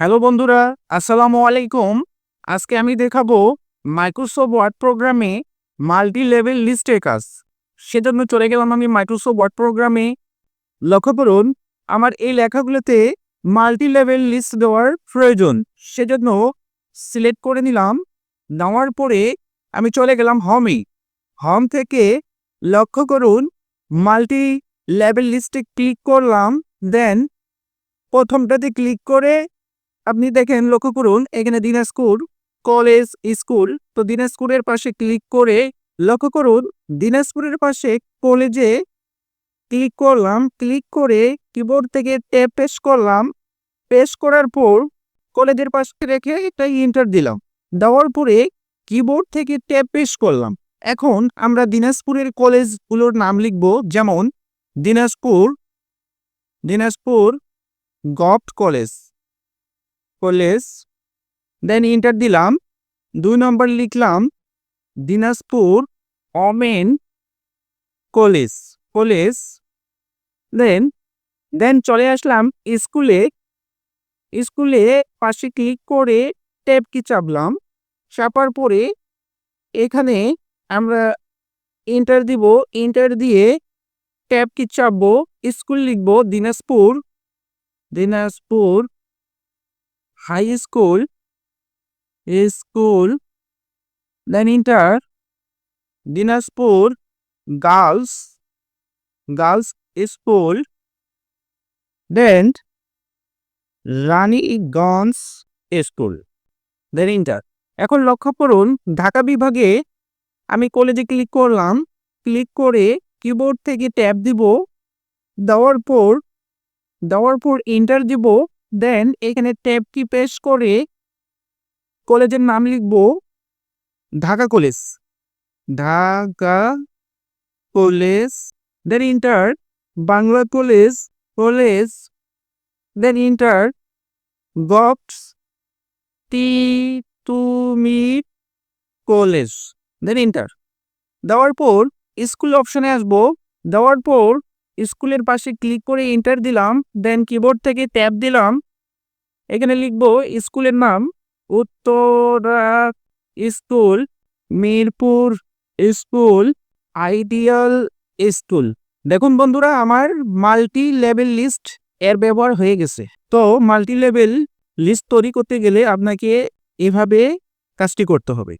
Hello বন্ধুরা, আসসালামু আলাইকুম। আজকে আমি দেখাবো মাইক্রোসফট ওয়ার্ড প্রোগ্রামে মাল্টি লেভেল লিস্টের কাজ। সেজন্য চলে গেলাম আমি মাইক্রোসফট ওয়ার্ড প্রোগ্রামে লক্ষ্য করুন, আমার এই লেখাগুলোতে মাল্টি লেভেল লিস্ট দেওয়ার প্রয়োজন। সেজন্য সিলেক্ট করে নিলাম। নেওয়ার পরে আমি চলে গেলাম হোমে হোম থেকে লক্ষ্য করুন মাল্টি লেভেল লিস্টে ক্লিক করলাম। দেন প্রথমটাতে ক্লিক করে আপনি দেখেন, লক্ষ্য করুন, এখানে দিনাজপুর কলেজ স্কুল, তো দিনাজপুরের পাশে ক্লিক করে লক্ষ্য করুন, দিনাজপুরের পাশে কলেজে ক্লিক করলাম, ক্লিক করে কিবোর্ড থেকে ট্যাপ পেশ করলাম পেশ করার পর কলেজের পাশে রেখে একটা ইন্টার দিলাম। দেওয়ার পরে কিবোর্ড থেকে ট্যাপ পেশ করলাম। এখন আমরা দিনাজপুরের কলেজগুলোর নাম লিখব, যেমন Dinajpur Dinajpur govt college. College. Then enter দিলাম। দুই নম্বর লিখলাম, Dinajpur women college. College. Then then চলে আসলাম স্কুলে। স্কুলে পাশে ক্লিক করে ট্যাব কি চাপলাম? চাপার পরে এখানে আমরা ইন্টার দিব। ইন্টার দিয়ে ট্যাব কি চাপবো? স্কুল লিখব Dinajpur. Dinajpur high school school then enter Dinajpur girls girls school then Raniganj school then enter এখন লক্ষ্য করুন, ঢাকা বিভাগে আমি কলেজে ক্লিক করলাম। ক্লিক করে কিবোর্ড থেকে ট্যাব দিব। দেওয়ার পর দেওয়ার পর ইন্টার দিব। দেন এখানে ট্যাব কি পেশ করে কলেজের নাম লিখব? Dhaka college. Dhaka college then enter Bangla college college then enter box টি টু তুমি কলেজ দেন ইন্টার দেওয়ার পর স্কুল অপশনে আসব। দেওয়ার পর স্কুলের পাশে ক্লিক করে ইন্টার দিলাম, দেন কিবোর্ড থেকে ট্যাব দিলাম। এখানে লিখব, স্কুলের নাম Uttara school, Mirpur school, ideal school. দেখুন বন্ধুরা, আমার মাল্টি লেভেল লিস্ট এর ব্যবহার হয়ে গেছে। তো মাল্টি লেভেল লিস্ট তৈরি করতে গেলে আপনাকে এভাবে কাজটি করতে হবে।